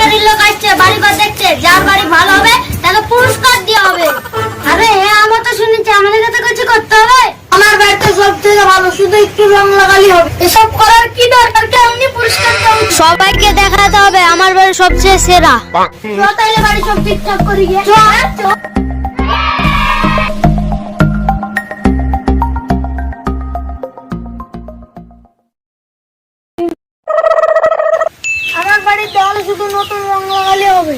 সরকারি লোক আসছে বাড়ি ঘর দেখছে যার বাড়ি ভালো হবে তাকে পুরস্কার দেওয়া হবে। আরে হ্যাঁ আমার তো শুনেছি আমাদের কাছে কিছু করতে হবে। আমার বাড়িতে সব থেকে ভালো শুধু একটু রং লাগালি হবে। এসব করার কি দরকার? কে এমনি পুরস্কার সবাইকে দেখাতে হবে আমার বাড়ি সবচেয়ে সেরা। তাইলে বাড়ি সব ঠিকঠাক করে গিয়ে। বাড়ির দেওয়ালে শুধু নতুন রং লাগালে হবে।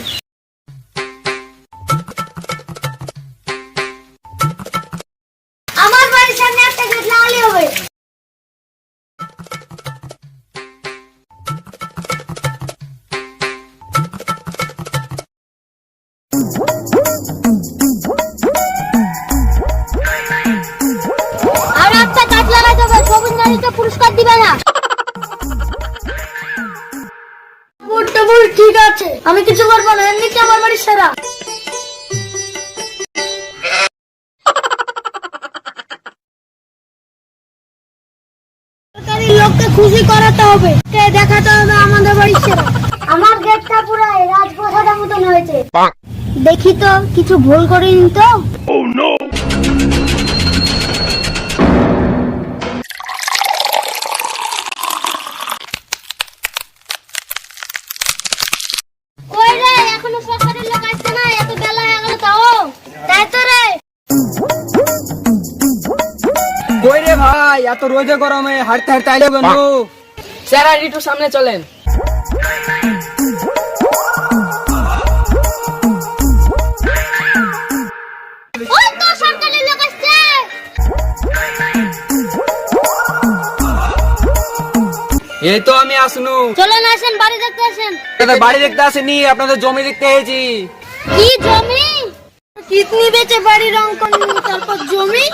আমার বাড়ির সামনে একটা গেট লাগালে হবে। আর আছে। আমি কিছু করব না এমনিতে আমার বাড়ি সেরা। লোককে খুশি করাতে হবে। কে দেখাতে হবে আমাদের বাড়ি সেরা? আমার গেটটা পুরো রাজপ্রসাদের মতন হয়েছে। দেখি তো কিছু ভুল করিনি তো? কই রে ভাই এত রোদে গরমে হাঁটতে হাঁটতে আইলে কেন স্যার আর একটু সামনে চলেন। এই তো আমি আসনু। চলেন আসেন বাড়ি দেখতে আসেন। বাড়ি দেখতে আসেনি আপনাদের জমি দেখতে এসেছি। কি জমি? কিডনি বেচে বাড়ি রং করনি তারপর জমি?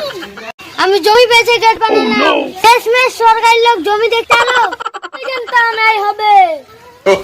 আমি জমি পেয়েছে গেট বানালাম শেষমেশ সরকারি লোক জমি দেখতে এলো তা নাই হবে আহ!